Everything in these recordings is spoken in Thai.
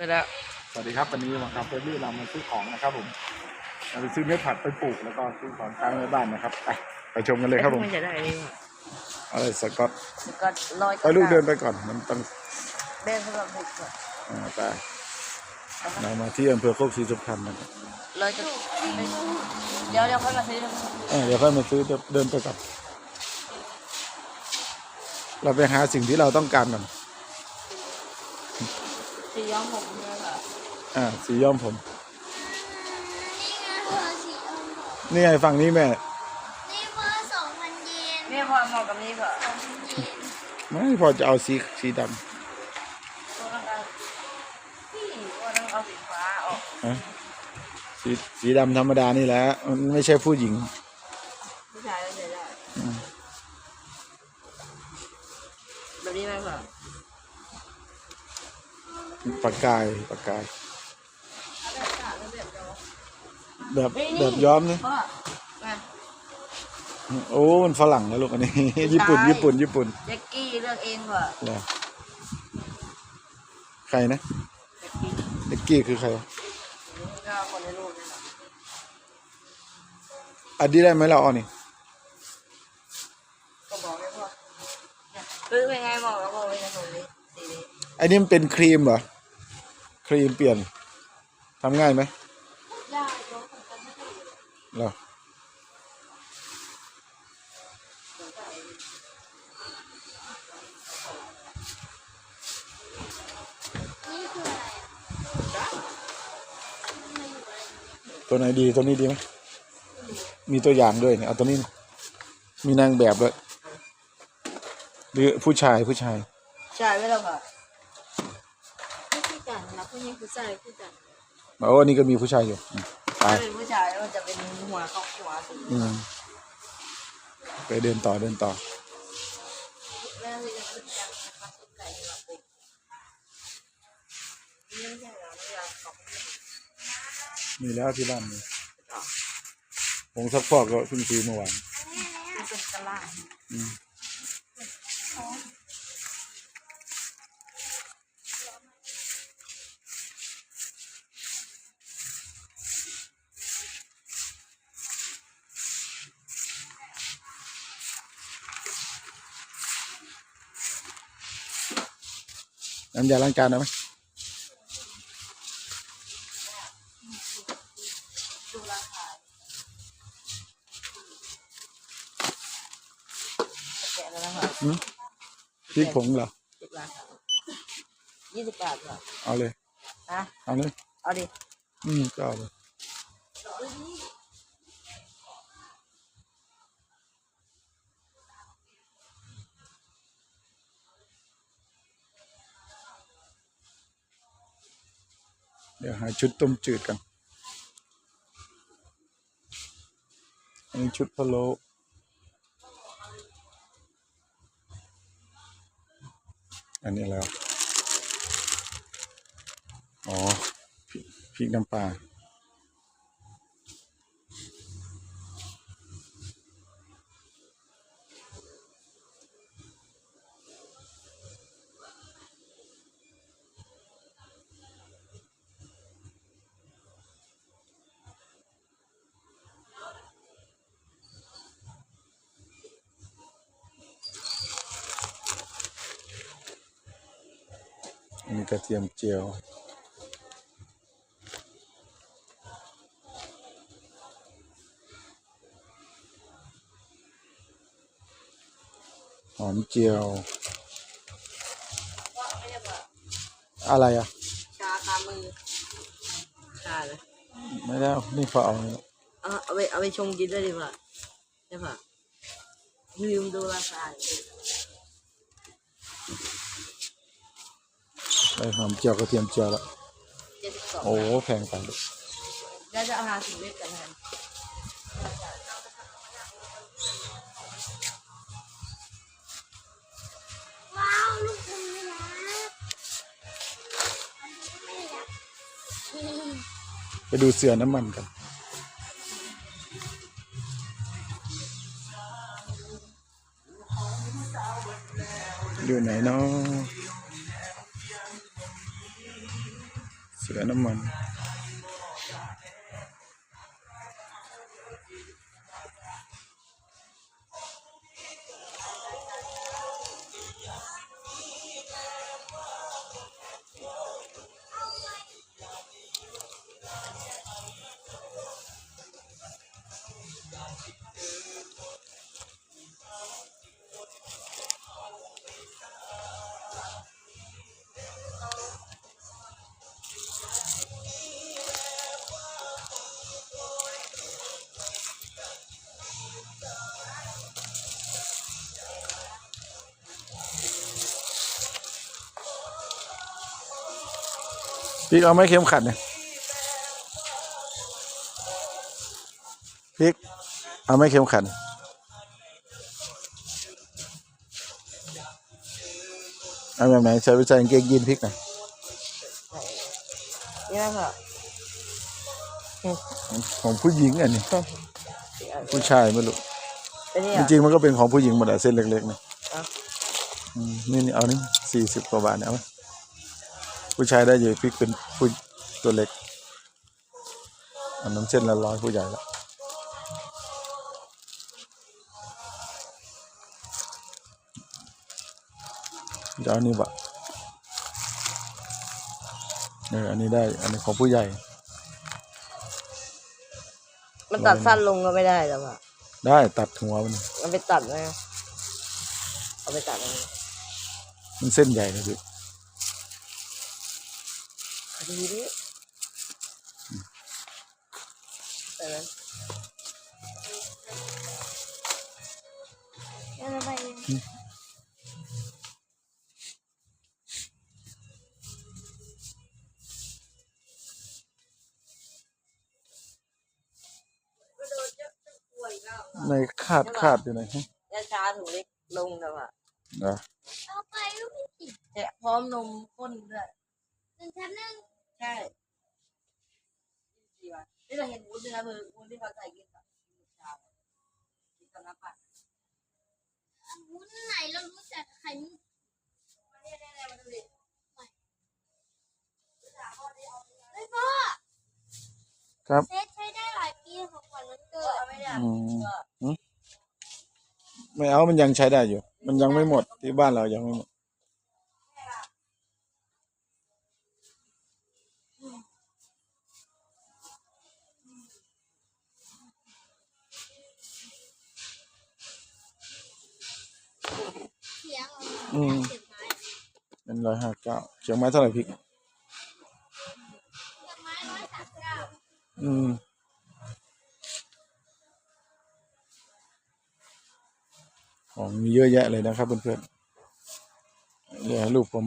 ไปแล้ว สวัสดีครับวันนี้มาครับเฟรนลี่เรามาซื้อของนะครับผมเราไปซื้อเนื้อผัดไปปลูกแล้วก็ซื้อของตามในบ้านนะครับไปไปชมกันเลยครับผมไม่จะได้นี่ว่ะอะไรสกอตก็ลอยไปลูกเดินไปก่อนมันต้องเดินสำหรับเด็กก่อนอ่าไปเรามาที่อำเภอโคกศรีสุพรรณนะครับลอยจะเดี๋ยวเดี๋ยวค่อยมาซื้อเอ้ยเดี๋ยวค่อยมาซื้อเดี๋ยวเดินไปก่อนเราไปหาสิ่งที่เราต้องการก่อน สีย้อมผมด้วยค่ะอ่าสีย้อมผมนี่ไงเธอสีอมบอกนี่ไงฝั่งนี้แม่ นี่เบอร์สองพันเยนนี่พอเหมาะกับนี่เปล่าสองพันเยนไม่พอจะเอาสีสีดตัวต้องการพี่ว่าต้องเอาสีฟ้าออกำฮะสีสีดำธรรมดานี่แหละมันไม่ใช่ผู้หญิง ผู้ชายก็ใช้ได้อืมแบบนี้ไหมเปล่า ปากกายปากกาย แบบแบบย้อมนี่พ่อมาโอ้มันฝรั่งแล้วลูกอันนี้ ญี่ปุ่น ญี่ปุ่น ญี่ปุ่นแจ็คกี้เลือกเองเปล่าเหรอใครนะแจ็คกี้เด็กกี้คือใครวะก็คนในรูปนี่แหละอันนี้ได้ไหมเราเอานี่ก็บอกให้พ่อเนี่ยซื้อเป็นไงบอกแล้วบอกไว้ในตรงนี้สีนี้อันนี้มันเป็นครีมเหรอ ครีมเปลี่ยนทำง่ายไหมได้รถของกันไม่ได้เหรอนี่คืออะไรอะมาอยู่อะไรตัวไหนดีตัวนี้ดีไหมมีตัวอย่างด้วยเนี่ยเอาตัวนี้นะมีนางแบบด้วยหรือผู้ชายผู้ชาย ใช่ไม่ต้องค่ะ นี่คือกันนะพวกนี้คือใจคือกันโอ้อันนี้ก็มีผู้ชายอยู่อืมไปถ้าเป็นผู้ชายมันจะเป็นหัวเขาหัวสีอืมไปเดินต่อเดินต่อ แม่ที่จะขึ้นกันนะคะสุดไก่ที่เราไปนี่ไม่ใช่เราไม่อยากตอบมีแล้วที่บ้านมีผงซักฟอกก็เพิ่งซื้อเมื่อวาน มันเป็นกระลาอืม ยาล้างจานเอาไหมดูราคาแกะแล้วนะคะหืมพริกผงเหรอ สิบราคายี่สิบบาทเหรอเอาเลย นะเอาเลย เอาดิ อืมก็เอาเลย เดี๋ยวหาชุดต้มจืดกันอันนี้ชุดพะโล้อันนี้แล้ว อ๋อพริกพริกน้ำปลา อันนี้กระเทียมเจียว หอมเจียวไม่ได้แบบอะไรอะ ชาคามือ ชาเลยไม่ได้เอานี่พอเอานี่เอาเอาไปเอาไปชงกินได้ดีกว่าใช่ปะลืมดูราคาเลย ได้หอมเจียวกระเทียมเจียวแล้วเจ็ดสิบสองโอ้แพงไปเลยแล้วจะเอาหาสิบเล็กกันแทนว้าวลูกคุณรักไม่รักไปดูเสือน้ำมันกัน อยู่ไหนเนาะ สือ พี่เอาไหม่เข็มขัดเนี่ยพี่เอาไหม่เข็มขัดเอาแบบไหนใส่ไปใส่กางเกงยีนพริกหน่อยนี่นะพ่อของผู้หญิงอันนี้ผู้ชายไม่รู้เป็นนี่จอะริงๆมันก็เป็นของผู้หญิงหมดอะเส้นเล็กๆนะอะอืมนี่นี่เอานี่สี่สิบกว่าบาทเนี่ยเอาไหม ผู้ชายได้อยู่พริกเป็นผู้ตัวเล็กอันนั้นเส้นละร้อยผู้ใหญ่ละจะเอานี่บะเอออันนี้ได้ อันนี้ของผู้ใหญ่ มันตัดสั้นลงก็ไม่ได้แต่ว่าได้ตัดหัวมันมันไปตัดไหมเอาไปตัดมันมันเส้นใหญ่นะพี่ ดีดิแต่นั้นแล้วระบายยังในคาดคาดอยู่ไหนฮะยาชาถุงเล็กลงแต่ว่าเหรอเอาไปก็ไม่ติดแกะพร้อมนมข้นด้วยหนึ่งชั้นหนึ่ง ใช่ดีว่ะนี่เราเห็นวุ้นด้วยนะเบอร์วุ้นที่เขาใส่กินกับกินชากินกับน้ำปั่นวุ้นไหนเรารู้จักไข่มุกมาเนี่ยเนี่ยมาดูดิไม่พ่อครับเซตใช้ได้หลายปีของขวัญวันเกิดอาไม่ได้อืมไม่เอามันยังใช้ได้อยู่ มันยังไม่หมดที่บ้านเรายังไม่หมด อืมเสียงไม้เป็นร้อยห้าเก้าเชียงไม้เท่าไหร่พริกเสียงไม้ร้อยสามสิบเก้าอืมของมีเยอะแยะเลยนะครับเพื่อนๆเดี๋ยวให้ลูกผม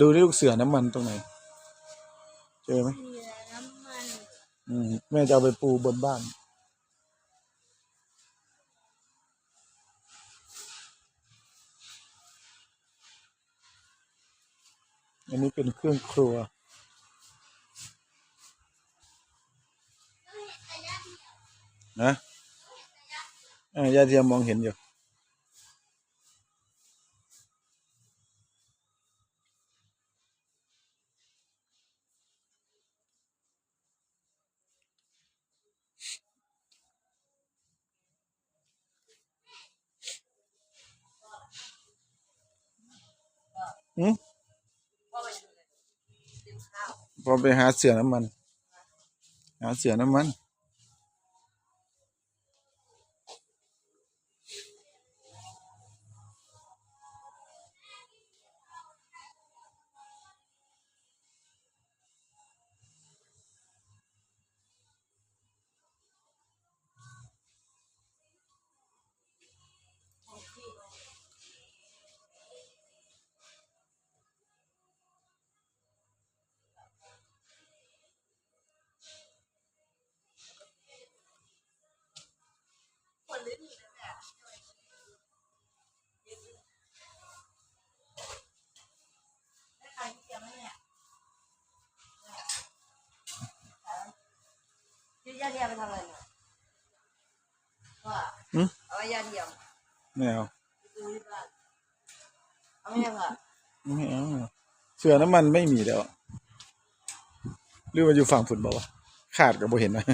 ดูที่ลูกเสือน้ำมันตรงไหน เจอไหมเหลือน้ำมัน อืม แม่จะเอาไปปูบนบ้าน อันนี้เป็นเครื่องครัว นะอ่ายาเทียมมองเห็นอยู่หืม พ่อไปดูเลยเต็มข้าว พอไปหาเสือน้ำมัน หาเสือน้ำมันคน ทียมไปทำอะไรเนี่ยว่าหืม เอาไว้ยาเทียมไม่เอาดูที่บ้านเอาไม่ยังอะไม่เอาเสือน้ำมันไม่มีแล้วหรือว่าอยู่ฝั่งฝุ่นบ่วะขาดก็บ่เห็นนะ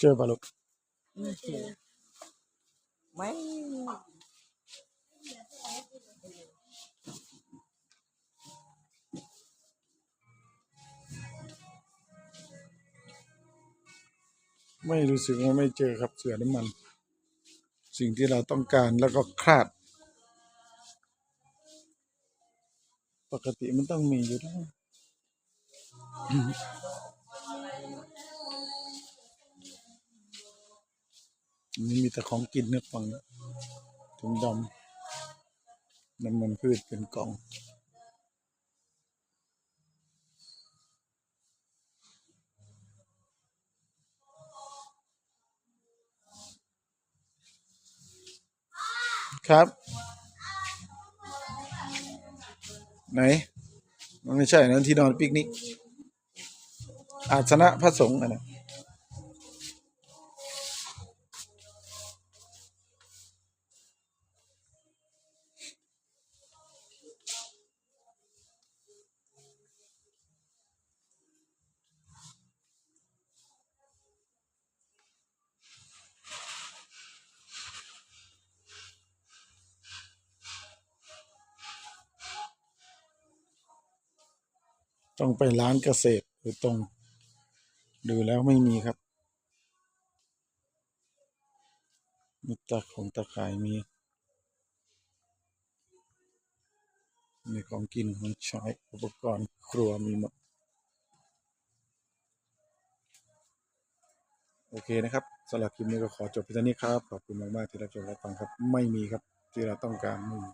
เจอปะลูกไม่เจอไม่ไม่รู้สึกว่าไม่เจอครับเสือน้ำมัน สิ่งที่เราต้องการแล้วก็คลาด ปกติมันต้องมีอยู่แล้ว นนี่มีแต่ของกินเนื้อฟังถุงดำน้ำมันพืชเป็นกล่องครับ ไหน มันไม่ใช่นะที่นอนปิกนิก อาสนะพระสงฆ์อะนะ ต้องไปร้านเกษตรหรือตรง ดูแล้วไม่มีครับมีตาของตะข่ายมี มีของกินของใช้อุปกรณ์ครัวมีหมดโอเคนะครับสำหรับคลิปนี้ก็ขอจบเพียงเท่านี้ครับ ขอบคุณมาก ๆ ที่รับชมรับฟังครับ ไม่มีครับที่เราต้องการไม่มี